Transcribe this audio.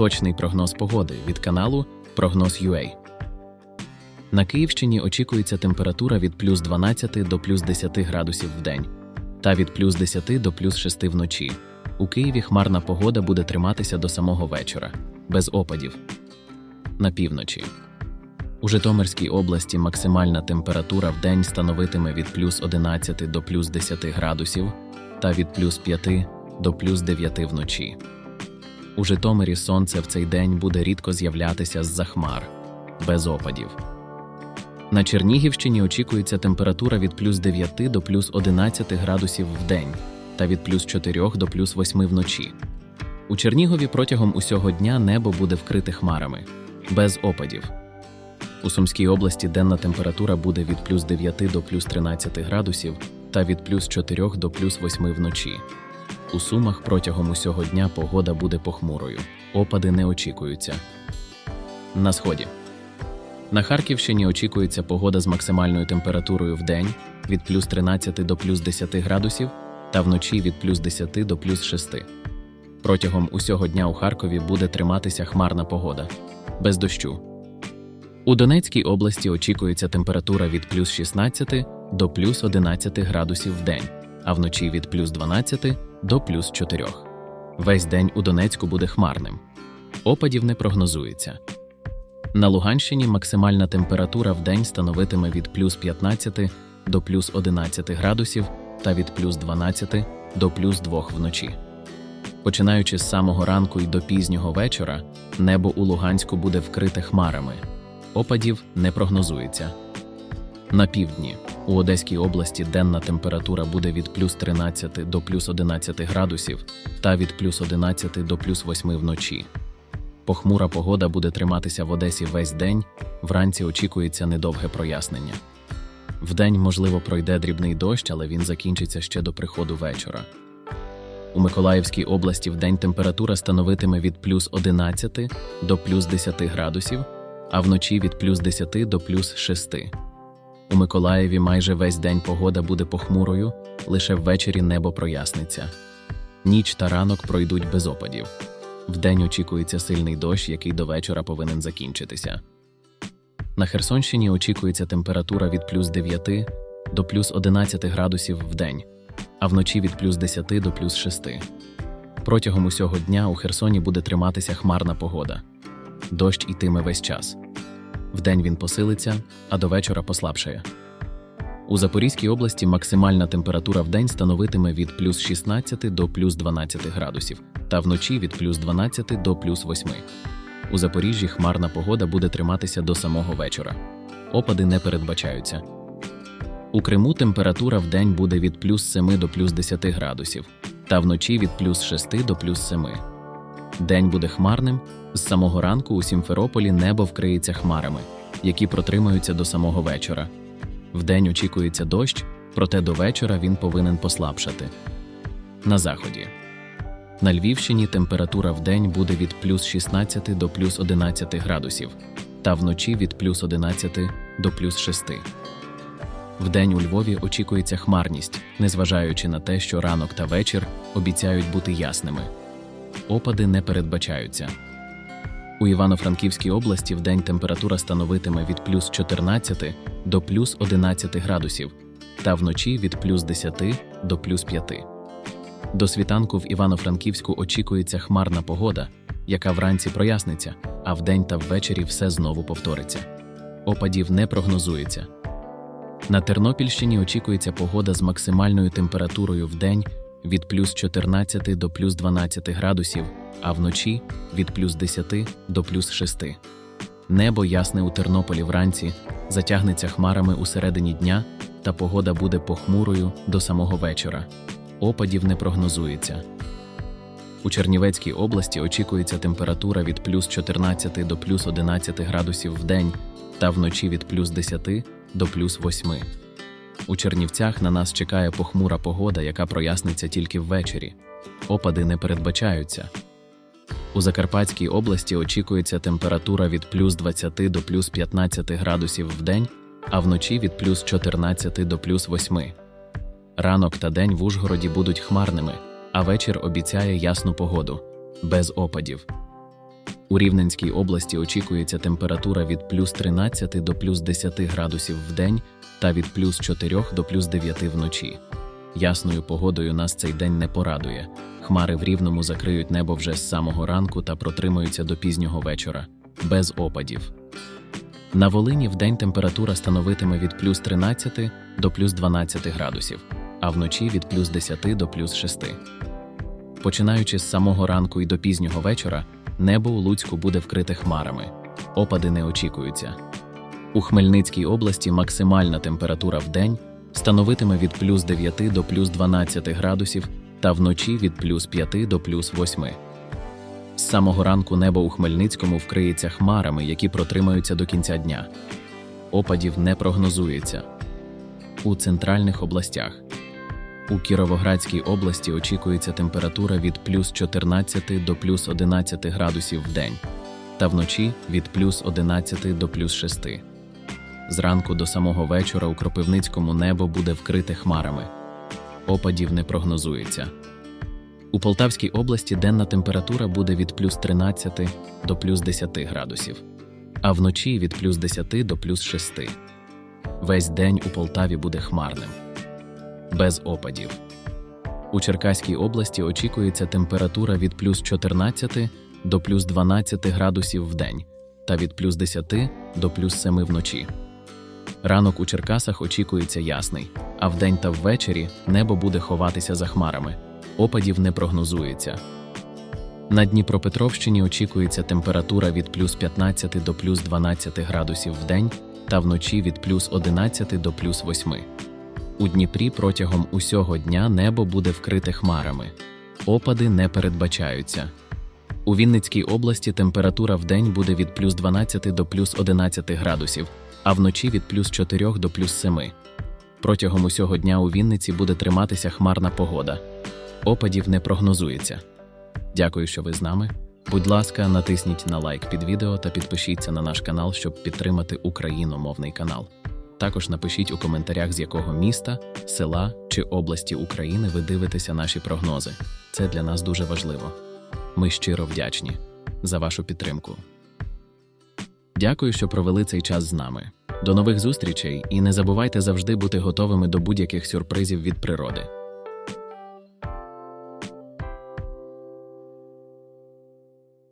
Точний прогноз погоди від каналу Прогноз.UA. На Київщині очікується температура від плюс 12 до плюс 10 градусів в день та від плюс 10 до плюс 6 вночі. У Києві хмарна погода буде триматися до самого вечора, без опадів. На півночі. У Житомирській області максимальна температура в день становитиме від плюс 11 до плюс 10 градусів та від плюс 5 до плюс 9 вночі. У Житомирі сонце в цей день буде рідко з'являтися з-за хмар, без опадів. На Чернігівщині очікується температура від плюс 9 до плюс 11 градусів в день та від плюс 4 до плюс 8 вночі. У Чернігові протягом усього дня небо буде вкрите хмарами, без опадів. У Сумській області денна температура буде від плюс 9 до плюс 13 градусів та від плюс 4 до плюс 8 вночі. У Сумах протягом усього дня погода буде похмурою. Опади не очікуються. На сході. На Харківщині очікується погода з максимальною температурою в день від плюс 13 до плюс 10 градусів та вночі від плюс 10 до плюс 6. Протягом усього дня у Харкові буде триматися хмарна погода без дощу. У Донецькій області очікується температура від плюс 16 до плюс 11 градусів в день, а вночі від плюс 12 до плюс 4. Весь день у Донецьку буде хмарним. Опадів не прогнозується. На Луганщині максимальна температура в день становитиме від плюс 15 до плюс 11 градусів та від плюс 12 до плюс 2 вночі. Починаючи з самого ранку і до пізнього вечора, небо у Луганську буде вкрите хмарами. Опадів не прогнозується. На півдні у Одеській області денна температура буде від плюс 13 до плюс 11 градусів та від плюс 11 до плюс 8 вночі. Похмура погода буде триматися в Одесі весь день, вранці очікується недовге прояснення. Вдень, можливо, пройде дрібний дощ, але він закінчиться ще до приходу вечора. У Миколаївській області вдень температура становитиме від плюс 11 до плюс 10 градусів, а вночі від плюс 10 до плюс 6. У Миколаєві майже весь день погода буде похмурою, лише ввечері небо проясниться. Ніч та ранок пройдуть без опадів. Вдень очікується сильний дощ, який до вечора повинен закінчитися. На Херсонщині очікується температура від плюс 9 до плюс 11 градусів в день, а вночі від плюс 10 до плюс 6. Протягом усього дня у Херсоні буде триматися хмарна погода. Дощ ітиме весь час. Вдень він посилиться, а до вечора послабшає. У Запорізькій області максимальна температура в день становитиме від плюс 16 до плюс 12 градусів, та вночі від плюс 12 до плюс 8. У Запоріжжі хмарна погода буде триматися до самого вечора. Опади не передбачаються. У Криму температура в день буде від плюс 7 до плюс 10 градусів, та вночі від плюс 6 до плюс 7. День буде хмарним. З самого ранку у Сімферополі небо вкриється хмарами, які протримаються до самого вечора. Вдень очікується дощ, проте до вечора він повинен послабшати. На заході. На Львівщині температура в день буде від плюс 16 до плюс 11 градусів, та вночі від плюс 11 до плюс 6. Вдень у Львові очікується хмарність, незважаючи на те, що ранок та вечір обіцяють бути ясними. Опади не передбачаються. У Івано-Франківській області вдень температура становитиме від плюс 14 до плюс 11 градусів, та вночі від плюс 10 до плюс 5. До світанку в Івано-Франківську очікується хмарна погода, яка вранці проясниться, а вдень та ввечері все знову повториться. Опадів не прогнозується. На Тернопільщині очікується погода з максимальною температурою в день від плюс 14 до плюс 12 градусів, а вночі від плюс 10 до плюс 6. Небо ясне у Тернополі вранці, затягнеться хмарами у середині дня, та погода буде похмурою до самого вечора. Опадів не прогнозується. У Чернівецькій області очікується температура від плюс 14 до плюс 11 градусів в день та вночі від плюс 10 до плюс 8. У Чернівцях на нас чекає похмура погода, яка проясниться тільки ввечері. Опади не передбачаються. У Закарпатській області очікується температура від плюс 20 до плюс 15 градусів в день, а вночі від плюс 14 до плюс 8. Ранок та день в Ужгороді будуть хмарними, а вечір обіцяє ясну погоду без опадів. У Рівненській області очікується температура від плюс 13 до плюс 10 градусів в день та від плюс 4 до плюс 9 вночі. Ясною погодою нас цей день не порадує. Хмари в рівному закриють небо вже з самого ранку та протримаються до пізнього вечора, без опадів. На Волині вдень температура становитиме від плюс 13 до плюс 12 градусів, а вночі від плюс 10 до плюс 6. Починаючи з самого ранку і до пізнього вечора, небо у Луцьку буде вкрите хмарами. Опади не очікуються. У Хмельницькій області максимальна температура в день становитиме від плюс 9 до плюс 12 градусів та вночі від плюс 5 до плюс 8. З самого ранку небо у Хмельницькому вкриється хмарами, які протримаються до кінця дня. Опадів не прогнозується. У центральних областях. У Кіровоградській області очікується температура від плюс 14 до плюс 11 градусів в день та вночі від плюс 11 до плюс 6. Зранку до самого вечора у Кропивницькому небо буде вкрите хмарами. Опадів не прогнозується. У Полтавській області денна температура буде від плюс 13 до плюс 10 градусів, а вночі від плюс 10 до плюс 6. Весь день у Полтаві буде хмарним, без опадів. У Черкаській області очікується температура від плюс 14 до плюс 12 градусів в день та від плюс 10 до плюс 7 вночі. Ранок у Черкасах очікується ясний, а вдень та ввечері небо буде ховатися за хмарами. Опадів не прогнозується. На Дніпропетровщині очікується температура від плюс 15 до плюс 12 градусів в день та вночі від плюс 11 до плюс 8. У Дніпрі протягом усього дня небо буде вкрите хмарами. Опади не передбачаються. У Вінницькій області температура в день буде від плюс 12 до плюс 11 градусів, а вночі від плюс 4 до плюс 7. Протягом усього дня у Вінниці буде триматися хмарна погода. Опадів не прогнозується. Дякую, що ви з нами. Будь ласка, натисніть на лайк під відео та підпишіться на наш канал, щоб підтримати україномовний канал. Також напишіть у коментарях, з якого міста, села чи області України ви дивитеся наші прогнози. Це для нас дуже важливо. Ми щиро вдячні за вашу підтримку. Дякую, що провели цей час з нами. До нових зустрічей і не забувайте завжди бути готовими до будь-яких сюрпризів від природи.